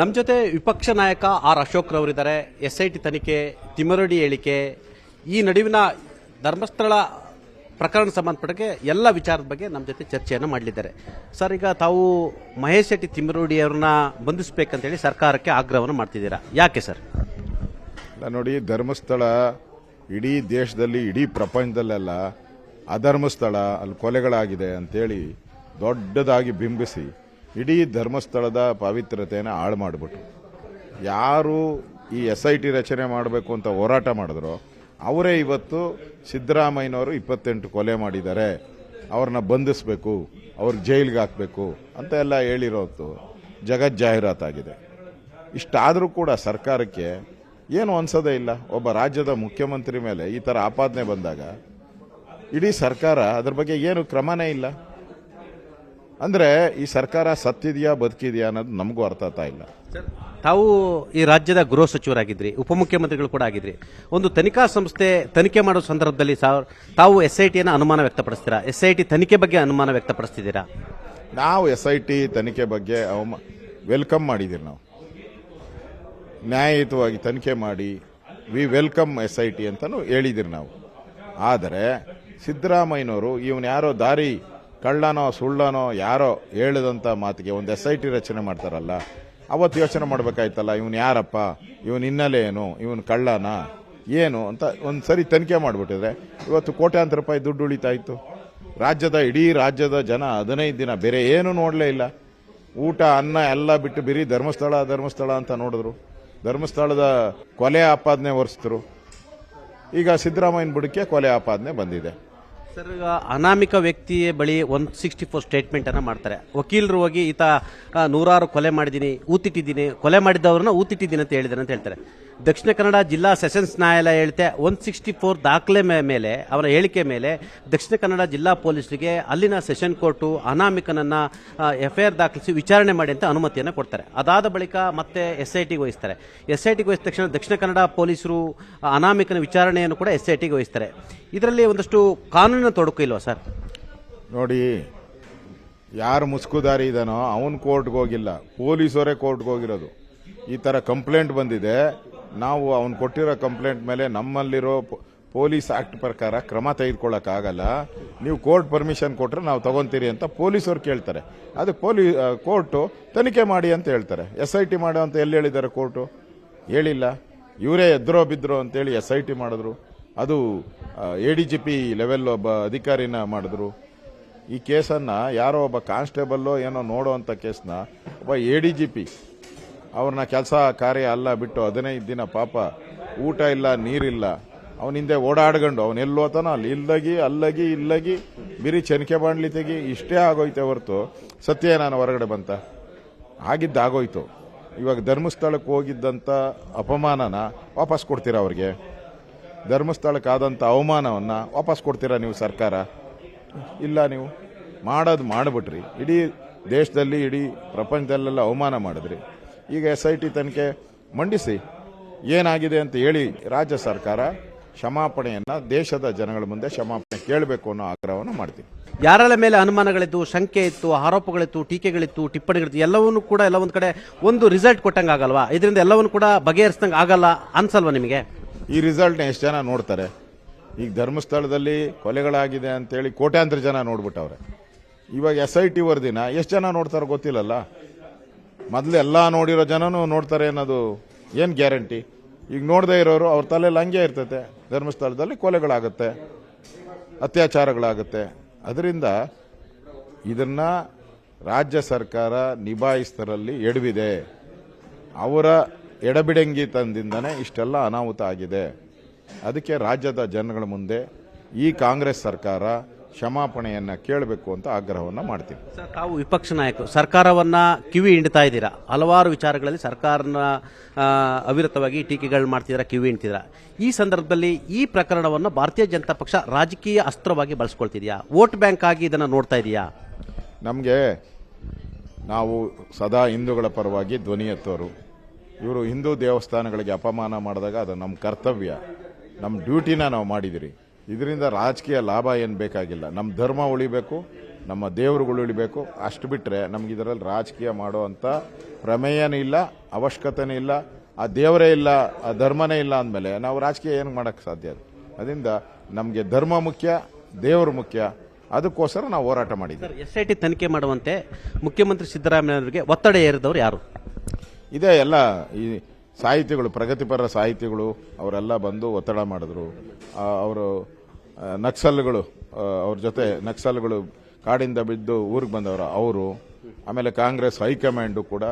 ನಮ್ಮ ಜೊತೆ ವಿಪಕ್ಷ ನಾಯಕ ಆರ್ ಅಶೋಕ್ ರವರಿದ್ದಾರೆ. ಎಸ್ ಐ ಟಿ ತನಿಖೆ ತಿಮರಡಿ ಹೇಳಿಕೆ, ಈ ನಡುವಿನ ಧರ್ಮಸ್ಥಳ ಪ್ರಕರಣ ಸಂಬಂಧಪಟ್ಟಕ್ಕೆ ಎಲ್ಲ ವಿಚಾರದ ಬಗ್ಗೆ ನಮ್ಮ ಜೊತೆ ಚರ್ಚೆಯನ್ನು ಮಾಡಲಿದ್ದಾರೆ. ಸರ್, ಈಗ ತಾವು ಮಹೇಶ್ ಶೆಟ್ಟಿ ತಿಮರಡಿ ಅವ್ರನ್ನ ಬಂಧಿಸಬೇಕಂತೇಳಿ ಸರ್ಕಾರಕ್ಕೆ ಆಗ್ರಹವನ್ನು ಮಾಡ್ತಿದ್ದೀರಾ? ಯಾಕೆ ಸರ್? ನೋಡಿ, ಧರ್ಮಸ್ಥಳ ಇಡೀ ದೇಶದಲ್ಲಿ, ಇಡೀ ಪ್ರಪಂಚದಲ್ಲೆಲ್ಲ ಅಧರ್ಮಸ್ಥಳ ಅಲ್ಲಿ ಕೊಲೆಗಳಾಗಿದೆ ಅಂತೇಳಿ ದೊಡ್ಡದಾಗಿ ಬಿಂಬಿಸಿ ಇಡೀ ಧರ್ಮಸ್ಥಳದ ಪಾವಿತ್ರ್ಯತೆಯನ್ನು ಹಾಳು ಮಾಡಿಬಿಟ್ರು. ಯಾರು ಈ ಎಸ್ ಐ ಟಿ ರಚನೆ ಮಾಡಬೇಕು ಅಂತ ಹೋರಾಟ ಮಾಡಿದ್ರು, ಅವರೇ ಇವತ್ತು ಸಿದ್ದರಾಮಯ್ಯನವರು ಇಪ್ಪತ್ತೆಂಟು ಕೊಲೆ ಮಾಡಿದ್ದಾರೆ. ಅವ್ರನ್ನ ಬಂಧಿಸಬೇಕು, ಅವ್ರ ಜೈಲಿಗೆ ಹಾಕಬೇಕು ಅಂತ ಎಲ್ಲ ಹೇಳಿರೋದು ಜಗತ್ ಜಾಹೀರಾತಾಗಿದೆ ಇಷ್ಟಾದರೂ ಕೂಡ ಸರ್ಕಾರಕ್ಕೆ ಏನು ಅನ್ಸೋದೇ ಇಲ್ಲ. ಒಬ್ಬ ರಾಜ್ಯದ ಮುಖ್ಯಮಂತ್ರಿ ಮೇಲೆ ಈ ಥರ ಆಪಾದನೆ ಬಂದಾಗ ಇಡೀ ಸರ್ಕಾರ ಅದ್ರ ಬಗ್ಗೆ ಏನು ಕ್ರಮನೇ ಇಲ್ಲ. ಅಂದರೆ ಈ ಸರ್ಕಾರ ಸತ್ತಿದೆಯಾ ಬದುಕಿದೆಯಾ ಅನ್ನೋದು ನಮಗೂ ಅರ್ಥ ಆಗ್ತಾ ಇಲ್ಲ. ತಾವು ಈ ರಾಜ್ಯದ ಗೃಹ ಸಚಿವರಾಗಿದ್ರಿ ಉಪಮುಖ್ಯಮಂತ್ರಿಗಳು ಕೂಡ ಆಗಿದ್ರಿ. ಒಂದು ತನಿಖಾ ಸಂಸ್ಥೆ ತನಿಖೆ ಮಾಡೋ ಸಂದರ್ಭದಲ್ಲಿ ತಾವು ಎಸ್ ಐ ಟಿಯನ್ನು ಅನುಮಾನ ವ್ಯಕ್ತಪಡಿಸ್ತೀರಾ? ಎಸ್ ಐ ಟಿ ತನಿಖೆ ಬಗ್ಗೆ ಅನುಮಾನ ವ್ಯಕ್ತಪಡಿಸ್ತಿದ್ದೀರಾ? ನಾವು ಎಸ್ ಐ ಟಿ ತನಿಖೆ ಬಗ್ಗೆ ಅವಮ ವೆಲ್ಕಮ್ ಮಾಡಿದ್ದೀರಿ ನಾವು. ನ್ಯಾಯಯುತವಾಗಿ ತನಿಖೆ ಮಾಡಿ we welcome S I T ಅಂತಲೂ ಹೇಳಿದಿರಿ ನಾವು. ಆದರೆ ಸಿದ್ದರಾಮಯ್ಯನವರು ಇವನು ಯಾರೋ ದಾರಿ ಕಳ್ಳನೋ, ಸುಳ್ಳನೋ ಯಾರೋ ಹೇಳಿದಂಥ ಮಾತಿಗೆ ಒಂದು ಎಸ್ ಐ ಟಿ ರಚನೆ ಮಾಡ್ತಾರಲ್ಲ, ಅವತ್ತು ಯೋಚನೆ ಮಾಡಬೇಕಾಯ್ತಲ್ಲ, ಇವನು ಯಾರಪ್ಪ? ಇವನು ಹಿನ್ನೆಲೆ ಏನು? ಇವನು ಕಳ್ಳನ? ಏನು? ಅಂತ ಒಂದು ಸರಿ ತನಿಖೆ ಮಾಡಿಬಿಟ್ಟಿದ್ರೆ, ಇವತ್ತು ಕೋಟ್ಯಾಂತರ ರೂಪಾಯಿ ದುಡ್ಡು ಉಳಿತಾ ಇತ್ತು ರಾಜ್ಯದ ಇಡೀ ರಾಜ್ಯದ ಜನ ಹದಿನೈದು ದಿನ ಬೇರೆ ಏನು ನೋಡಲೇ ಇಲ್ಲ. ಊಟ, ಅನ್ನ ಎಲ್ಲ ಬಿಟ್ಟು ಬಿರಿ ಧರ್ಮಸ್ಥಳ ಧರ್ಮಸ್ಥಳ ಅಂತ ನೋಡಿದ್ರು. ಧರ್ಮಸ್ಥಳದ ಕೊಲೆ ಆಪಾದನೆ ಒರೆಸಿದ್ರು. ಈಗ ಸಿದ್ದರಾಮಯ್ಯನ ಬುಡಕ್ಕೆ ಕೊಲೆ ಆಪಾದನೆ ಬಂದಿದೆ. ಸರ್ ಈಗ ಅನಾಮಿಕ ವ್ಯಕ್ತಿಯ ಬಳಿ ಒನ್ ಸಿಕ್ಸ್ಟಿ ಫೋರ್ ಸ್ಟೇಟ್ಮೆಂಟ್ ಅನ್ನ ಮಾಡ್ತಾರೆ. ವಕೀಲರು ಹೋಗಿ ಈತ ನೂರಾರು ಕೊಲೆ ಮಾಡಿದ್ದೀನಿ ಊತಿಟ್ಟಿದ್ದೀನಿ, ಕೊಲೆ ಮಾಡಿದ್ದವ್ರನ್ನ ಊತಿಟ್ಟಿದ್ದೀನಿ ಅಂತ ಹೇಳಿದಾರೆ ಅಂತ ಹೇಳ್ತಾರೆ. ದಕ್ಷಿಣ ಕನ್ನಡ ಜಿಲ್ಲಾ ಸೆಷನ್ಸ್ ನ್ಯಾಯಾಲಯ ಹೇಳುತ್ತೆ ಒನ್ ಸಿಕ್ಸ್ಟಿ ಫೋರ್ ದಾಖಲೆ ಮೇಲೆ, ಅವರ ಹೇಳಿಕೆ ಮೇಲೆ ದಕ್ಷಿಣ ಕನ್ನಡ ಜಿಲ್ಲಾ ಪೊಲೀಸರಿಗೆ ಅಲ್ಲಿನ ಸೆಷನ್ ಕೋರ್ಟು ಅನಾಮಿಕನನ್ನ ಎಫ್ಐಆರ್ ದಾಖಲಿಸಿ ವಿಚಾರಣೆ ಮಾಡಿ ಅಂತ ಅನುಮತಿಯನ್ನು ಕೊಡ್ತಾರೆ. ಅದಾದ ಬಳಿಕ ಮತ್ತೆ ಎಸ್ ಐ ಟಿಗೆ ವಹಿಸ್ತಾರೆ. ಎಸ್ ಐ ಟಿಗೆ ವಹಿಸಿದ ತಕ್ಷಣ ದಕ್ಷಿಣ ಕನ್ನಡ ಪೊಲೀಸರು ಅನಾಮಿಕನ ವಿಚಾರಣೆಯನ್ನು ಕೂಡ ಎಸ್ ಐ ಟಿಗೆ ವಹಿಸ್ತಾರೆ. ಇದರಲ್ಲಿ ಒಂದಷ್ಟು ಕಾನೂನಿನ ತೊಡಕು ಇಲ್ವಾ ಸರ್? ನೋಡಿ, ಯಾರು ಮುಸ್ಕುದಾರಿ ಇದಾನೋ ಅವನು ಕೋರ್ಟ್ಗೆ ಹೋಗಿಲ್ಲ, ಪೊಲೀಸರೇ ಕೋರ್ಟ್ಗೆ ಹೋಗಿರೋದು. ಈ ಥರ ಕಂಪ್ಲೇಂಟ್ ಬಂದಿದೆ. ನಾವು ಅವನು ಕೊಟ್ಟಿರೋ ಕಂಪ್ಲೇಂಟ್ ಮೇಲೆ ನಮ್ಮಲ್ಲಿರೋ ಪೊಲೀಸ್ ಆಕ್ಟ್ ಪ್ರಕಾರ ಕ್ರಮ ತೆಗೆದುಕೊಳ್ಳೋಕ್ಕಾಗಲ್ಲ. ನೀವು ಕೋರ್ಟ್ ಪರ್ಮಿಷನ್ ಕೊಟ್ಟರೆ ನಾವು ತಗೊಂತೀರಿ ಅಂತ ಪೊಲೀಸರು ಕೇಳ್ತಾರೆ. ಅದು ಪೊಲೀ ಕೋರ್ಟು ತನಿಖೆ ಮಾಡಿ ಅಂತ ಹೇಳ್ತಾರೆ. ಎಸ್ ಐ ಟಿ ಮಾಡೋ ಅಂತ ಎಲ್ಲಿ ಹೇಳಿದ್ದಾರೆ ಕೋರ್ಟು ಹೇಳಿಲ್ಲ. ಇವರೇ ಎದ್ರೋ ಬಿದ್ರೋ ಅಂತೇಳಿ ಎಸ್ ಐ ಟಿ ಮಾಡಿದ್ರು. ಅದು A D G P level ಒಬ್ಬ ಅಧಿಕಾರಿನ ಮಾಡಿದ್ರು. ಈ ಕೇಸನ್ನು ಯಾರೋ ಒಬ್ಬ ಕಾನ್ಸ್ಟೇಬಲ್ಲೋ ಏನೋ ನೋಡೋ ಅಂಥ ಕೇಸನ್ನ ಒಬ್ಬ ಎ ಡಿ ಜಿ ಪಿ ಅವ್ರನ್ನ ಕೆಲಸ ಕಾರ್ಯ ಅಲ್ಲ ಬಿಟ್ಟು ಹದಿನೈದು ದಿನ ಪಾಪ ಊಟ ಇಲ್ಲ, ನೀರಿಲ್ಲ. ಅವನ ಹಿಂದೆ ಓಡಾಡ್ಕೊಂಡು, ಅವನು ಎಲ್ಲೋತಾನೋ ಅಲ್ಲಿ ಇಲ್ಲಗಿ, ಅಲ್ಲಗಿ, ಇಲ್ಲಗಿ, ಬಿರಿ ಚನಿಕೆ ಬಾಣ್ಲಿ ತೆಗಿ, ಇಷ್ಟೇ ಆಗೋಯ್ತೆ ಹೊರತು ಸತ್ಯ ನಾನು ಹೊರಗಡೆ ಬಂತ. ಆಗಿದ್ದಾಗೋಯ್ತು ಇವಾಗ ಧರ್ಮಸ್ಥಳಕ್ಕೆ ಹೋಗಿದ್ದಂಥ ಅಪಮಾನನ ವಾಪಸ್ ಕೊಡ್ತೀರಾ ಅವ್ರಿಗೆ? ಧರ್ಮಸ್ಥಳಕ್ಕಾದಂಥ ಅವಮಾನವನ್ನು ವಾಪಸ್ ಕೊಡ್ತೀರಾ ನೀವು ಸರ್ಕಾರ? ಇಲ್ಲ ನೀವು. ಮಾಡೋದು ಮಾಡಿಬಿಟ್ರಿ. ಇಡೀ ದೇಶದಲ್ಲಿ, ಇಡೀ ಪ್ರಪಂಚದಲ್ಲೆಲ್ಲ ಅವಮಾನ ಮಾಡಿದ್ರಿ. ಈಗ ಎಸ್ ಐ ಟಿ ತನಿಖೆ ಮಂಡಿಸಿ. ಏನಾಗಿದೆ ಅಂತ ಹೇಳಿ ರಾಜ್ಯ ಸರ್ಕಾರ ಕ್ಷಮಾಪಣೆಯನ್ನು ದೇಶದ ಜನಗಳ ಮುಂದೆ ಕ್ಷಮಾಪಣೆ ಕೇಳಬೇಕು ಅನ್ನೋ ಆಗ್ರಹವನ್ನು ಮಾಡ್ತೀವಿ. ಯಾರೆಲ್ಲ ಮೇಲೆ ಅನುಮಾನಗಳಿತ್ತು ಶಂಕೆ ಇತ್ತು ಆರೋಪಗಳಿತ್ತು ಟೀಕೆಗಳಿತ್ತು ಟಿಪ್ಪಣಿಗಳಿತ್ತು ಎಲ್ಲವನ್ನೂ ಕೂಡ ಎಲ್ಲ ಒಂದು ಕಡೆ ಒಂದು ರಿಸಲ್ಟ್ ಕೊಟ್ಟಂಗೆ ಆಗಲ್ವಾ? ಇದರಿಂದ ಎಲ್ಲವನ್ನು ಕೂಡ ಬಗೆಹರಿಸಿದಂಗೆ ಆಗಲ್ಲ ಅನ್ಸಲ್ವಾ ನಿಮಗೆ? ಈ ರಿಸಲ್ಟ್ನ ಎಷ್ಟು ಜನ ನೋಡ್ತಾರೆ? ಈಗ ಧರ್ಮಸ್ಥಳದಲ್ಲಿ ಕೊಲೆಗಳಾಗಿದೆ ಅಂತೇಳಿ ಕೋಟ್ಯಾಂತರ ಜನ ನೋಡ್ಬಿಟ್ಟವ್ರೆ. ಇವಾಗ ಎಸ್ ಐ ಟಿ ವರದಿನ ಎಷ್ಟು ಜನ ನೋಡ್ತಾರೋ ಗೊತ್ತಿಲ್ಲಲ್ಲ? ಮೊದಲು ಎಲ್ಲ ನೋಡಿರೋ ಜನನೂ ನೋಡ್ತಾರೆ ಅನ್ನೋದು ಏನು ಗ್ಯಾರಂಟಿ? ಈಗ ನೋಡದೇ ಇರೋರು ಅವ್ರ ತಲೆಯಲ್ಲಿ ಹಂಗೆ ಇರ್ತೈತೆ. ಧರ್ಮಸ್ಥಳದಲ್ಲಿ ಕೊಲೆಗಳಾಗುತ್ತೆ, ಅತ್ಯಾಚಾರಗಳಾಗುತ್ತೆ. ಅದರಿಂದ ಇದನ್ನು ರಾಜ್ಯ ಸರ್ಕಾರ ನಿಭಾಯಿಸ್ತರಲ್ಲಿ ಎಡವಿದೆ. ಅವರ ಎಡಬಿಡಂಗಿ ತಂದಿಂದನೇ ಇಷ್ಟೆಲ್ಲ ಅನಾಹುತ ಆಗಿದೆ. ಅದಕ್ಕೆ ರಾಜ್ಯದ ಜನಗಳ ಮುಂದೆ ಈ ಕಾಂಗ್ರೆಸ್ ಸರ್ಕಾರ ಕ್ಷಮಾಪಣೆಯನ್ನ ಕೇಳಬೇಕು ಅಂತ ಆಗ್ರಹವನ್ನು ಮಾಡ್ತೀವಿ. ಸರ್, ತಾವು ವಿಪಕ್ಷ ನಾಯಕರು ಸರ್ಕಾರವನ್ನ ಕಿವಿ ಹಿಂಡ್ತಾ ಇದ್ದೀರಾ? ಹಲವಾರು ವಿಚಾರಗಳಲ್ಲಿ ಸರ್ಕಾರನ ಅವಿರತವಾಗಿ ಟೀಕೆಗಳು ಮಾಡ್ತಿದ್ದೀರಾ ಕಿವಿ ಹಿಂಡ್ತಿದ್ದೀರಾ? ಈ ಸಂದರ್ಭದಲ್ಲಿ ಈ ಪ್ರಕರಣವನ್ನು ಭಾರತೀಯ ಜನತಾ ಪಕ್ಷ ರಾಜಕೀಯ ಅಸ್ತ್ರವಾಗಿ ಬಳಸ್ಕೊಳ್ತಿದೆಯಾ? ವೋಟ್ ಬ್ಯಾಂಕ್ ಆಗಿ ಇದನ್ನು ನೋಡ್ತಾ ಇದೆಯಾ? ನಮಗೆ ನಾವು ಸದಾ ಹಿಂದೂಗಳ ಪರವಾಗಿ ಧ್ವನಿ ಎತ್ತೋರು. ಇವರು ಹಿಂದೂ ದೇವಸ್ಥಾನಗಳಿಗೆ ಅಪಮಾನ ಮಾಡಿದಾಗ ಅದು ನಮ್ಮ ಕರ್ತವ್ಯ. ನಮ್ಮ ಡ್ಯೂಟಿನ ನಾವು ಮಾಡಿದಿರಿ. ಇದರಿಂದ ರಾಜಕೀಯ ಲಾಭ ಏನು ಬೇಕಾಗಿಲ್ಲ. ನಮ್ಮ ಧರ್ಮ ಉಳಿಬೇಕು ನಮ್ಮ ದೇವರುಗಳು ಉಳಿಬೇಕು. ಅಷ್ಟು ಬಿಟ್ಟರೆ ನಮ್ಗೆ ಇದರಲ್ಲಿ ರಾಜಕೀಯ ಮಾಡುವಂಥ ಪ್ರಮೇಯನೂ ಇಲ್ಲ ಅವಶ್ಯಕತೆನೂ ಇಲ್ಲ. ಆ ದೇವರೇ ಇಲ್ಲ ಆ ಧರ್ಮನೇ ಇಲ್ಲ ಅಂದಮೇಲೆ ನಾವು ರಾಜಕೀಯ ಏನು ಮಾಡೋಕ್ಕೆ ಸಾಧ್ಯ ಅದು ಅದರಿಂದ ನಮಗೆ ಧರ್ಮ ಮುಖ್ಯ ದೇವರು ಮುಖ್ಯ. ಅದಕ್ಕೋಸ್ಕರ ನಾವು ಹೋರಾಟ ಮಾಡಿದ್ದೀವಿ. ಎಸ್ ಐ ಟಿ ತನಿಖೆ ಮಾಡುವಂತೆ ಮುಖ್ಯಮಂತ್ರಿ ಸಿದ್ದರಾಮಯ್ಯ ಒತ್ತಡ ಏರಿದವರು ಯಾರು? ಇದೇ ಎಲ್ಲ ಈ ಸಾಹಿತಿಗಳು ಪ್ರಗತಿಪರ ಸಾಹಿತಿಗಳು ಅವರೆಲ್ಲ ಬಂದು ಒತ್ತಡ ಮಾಡಿದ್ರು. ಅವರು ನಕ್ಸಲ್ಗಳು ಅವ್ರ ಜೊತೆ ನಕ್ಸಲ್ಗಳು ಕಾಡಿಂದ ಬಿದ್ದು ಊರಿಗೆ ಬಂದವರು ಅವರು. ಆಮೇಲೆ ಕಾಂಗ್ರೆಸ್ ಹೈಕಮಾಂಡು ಕೂಡ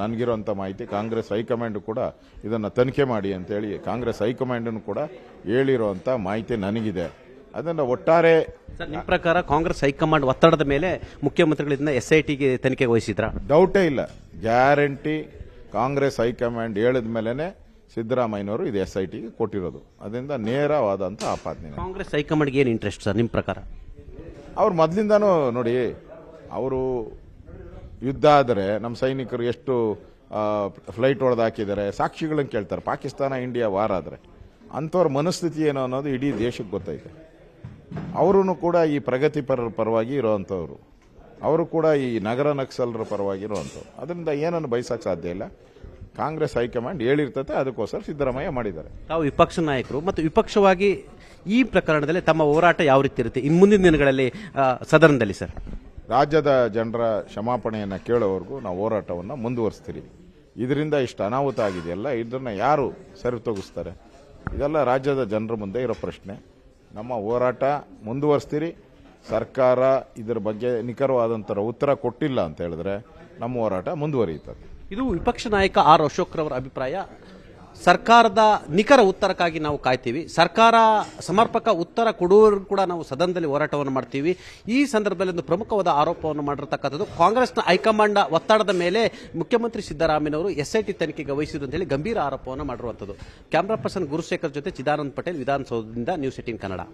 ನನಗಿರುವಂಥ ಮಾಹಿತಿ ಕಾಂಗ್ರೆಸ್ ಹೈಕಮಾಂಡು ಕೂಡ ಇದನ್ನು ತನಿಖೆ ಮಾಡಿ ಅಂತೇಳಿ ಕಾಂಗ್ರೆಸ್ ಹೈಕಮಾಂಡನ್ನು ಕೂಡ ಹೇಳಿರುವಂಥ ಮಾಹಿತಿ ನನಗಿದೆ. ಅದನ್ನು ಒಟ್ಟಾರೆ ನಿಮ್ಮ ಪ್ರಕಾರ ಕಾಂಗ್ರೆಸ್ ಹೈಕಮಾಂಡ್ ಒತ್ತಡದ ಮೇಲೆ ಮುಖ್ಯಮಂತ್ರಿಗಳಿಂದ ಎಸ್ ಐ ಟಿಗೆ ತನಿಖೆ ವಹಿಸಿದ್ರ ಡೌಟೇ ಇಲ್ಲ. ಗ್ಯಾರಂಟಿ ಕಾಂಗ್ರೆಸ್ ಹೈಕಮಾಂಡ್ ಹೇಳಿದ ಮೇಲೇ ಸಿದ್ದರಾಮಯ್ಯನವರು ಇದು ಎಸ್ ಐ ಟಿಗೆ ಕೊಟ್ಟಿರೋದು. ಅದರಿಂದ ನೇರವಾದಂಥ ಆಪಾದನೆ ಕಾಂಗ್ರೆಸ್ ಹೈಕಮಾಂಡ್ಗೆ ಏನು ಇಂಟ್ರೆಸ್ಟ್ ಸರ್ ನಿಮ್ಮ ಪ್ರಕಾರ? ಅವ್ರು ಮೊದಲಿಂದನೂ ನೋಡಿ ಅವರು ಯುದ್ಧ ಆದರೆ ನಮ್ಮ ಸೈನಿಕರು ಎಷ್ಟು ಫ್ಲೈಟ್ ಒಳದ ಹಾಕಿದ್ದಾರೆ ಸಾಕ್ಷಿಗಳನ್ನು ಕೇಳ್ತಾರೆ. ಪಾಕಿಸ್ತಾನ ಇಂಡಿಯಾ ವಾರ ಆದರೆ. ಅಂಥವ್ರ ಮನಸ್ಥಿತಿ ಏನು ಅನ್ನೋದು ಇಡೀ ದೇಶಕ್ಕೆ ಗೊತ್ತೈತೆ. ಅವರು ಕೂಡ ಈ ಪ್ರಗತಿಪರರ ಪರವಾಗಿ ಇರೋವಂಥವ್ರು ಅವರು ಕೂಡ ಈ ನಗರ ನಕ್ಸಲರ ಪರವಾಗಿರುವಂಥವ್ರು ಅದರಿಂದ ಏನನ್ನು ಬಯಸಕ್ಕೆ ಸಾಧ್ಯ ಇಲ್ಲ. ಕಾಂಗ್ರೆಸ್ ಹೈಕಮಾಂಡ್ ಹೇಳಿರ್ತತೆ ಅದಕ್ಕೋಸ್ಕರ ಸಿದ್ದರಾಮಯ್ಯ ಮಾಡಿದ್ದಾರೆ. ತಾವು ವಿಪಕ್ಷ ನಾಯಕರು ಮತ್ತು ವಿಪಕ್ಷವಾಗಿ ಈ ಪ್ರಕರಣದಲ್ಲಿ ತಮ್ಮ ಹೋರಾಟ ಯಾವ ರೀತಿ ಇರುತ್ತೆ? ಇನ್ನು ಮುಂದಿನ ದಿನಗಳಲ್ಲಿ ಸದನದಲ್ಲಿ ಸರ್. ರಾಜ್ಯದ ಜನರ ಕ್ಷಮಾಪಣೆಯನ್ನು ಕೇಳೋವರೆಗೂ ನಾವು ಹೋರಾಟವನ್ನು ಮುಂದುವರಿಸ್ತೀರಿ. ಇದರಿಂದ ಇಷ್ಟು ಅನಾಹುತ ಆಗಿದೆಯಲ್ಲ ಇದನ್ನು ಯಾರು ಸರಿತೂಗಿಸ್ತಾರೆ ಇದೆಲ್ಲ ರಾಜ್ಯದ ಜನರ ಮುಂದೆ ಇರೋ ಪ್ರಶ್ನೆ. ನಮ್ಮ ಹೋರಾಟ ಮುಂದುವರಿಸ್ತೀರಿ. ಸರ್ಕಾರ ಇದರ ಬಗ್ಗೆ ನಿಖರವಾದಂಥ ಉತ್ತರ ಕೊಟ್ಟಿಲ್ಲ ಅಂತ ಹೇಳಿದ್ರೆ ನಮ್ಮ ಹೋರಾಟ ಮುಂದುವರಿಯುತ್ತದೆ. ಇದು ವಿಪಕ್ಷ ನಾಯಕ ಆರ್ ಅಶೋಕ್ ರವರ ಅಭಿಪ್ರಾಯ. ಸರ್ಕಾರದ ನಿಖರ ಉತ್ತರಕ್ಕಾಗಿ ನಾವು ಕಾಯ್ತೀವಿ. ಸರ್ಕಾರ ಸಮರ್ಪಕ ಉತ್ತರ ಕೊಡುವರು ಕೂಡ ನಾವು ಸದನದಲ್ಲಿ ಹೋರಾಟವನ್ನು ಮಾಡ್ತೀವಿ. ಈ ಸಂದರ್ಭದಲ್ಲಿ ಒಂದು ಪ್ರಮುಖವಾದ ಆರೋಪವನ್ನು ಮಾಡಿರತಕ್ಕಂಥದ್ದು ಕಾಂಗ್ರೆಸ್ನ ಹೈಕಮಾಂಡ್ ಒತ್ತಡದ ಮೇಲೆ ಮುಖ್ಯಮಂತ್ರಿ ಸಿದ್ದರಾಮಯ್ಯನವರು ಎಸ್ಐಟಿ ತನಿಖೆಗೆ ವಹಿಸಿದ್ರು ಅಂತ ಹೇಳಿ ಗಂಭೀರ ಆರೋಪವನ್ನು ಮಾಡಿರುವಂಥದ್ದು. ಕ್ಯಾಮ್ರಾ ಪರ್ಸನ್ ಗುರುಶೇಖರ್ ಜೊತೆ ಚಿದಾನಂದ್ ಪಟೇಲ್ ವಿಧಾನಸೌಧದಿಂದ ನ್ಯೂಸ್ ಏಟೀನ್ ಕನ್ನಡ.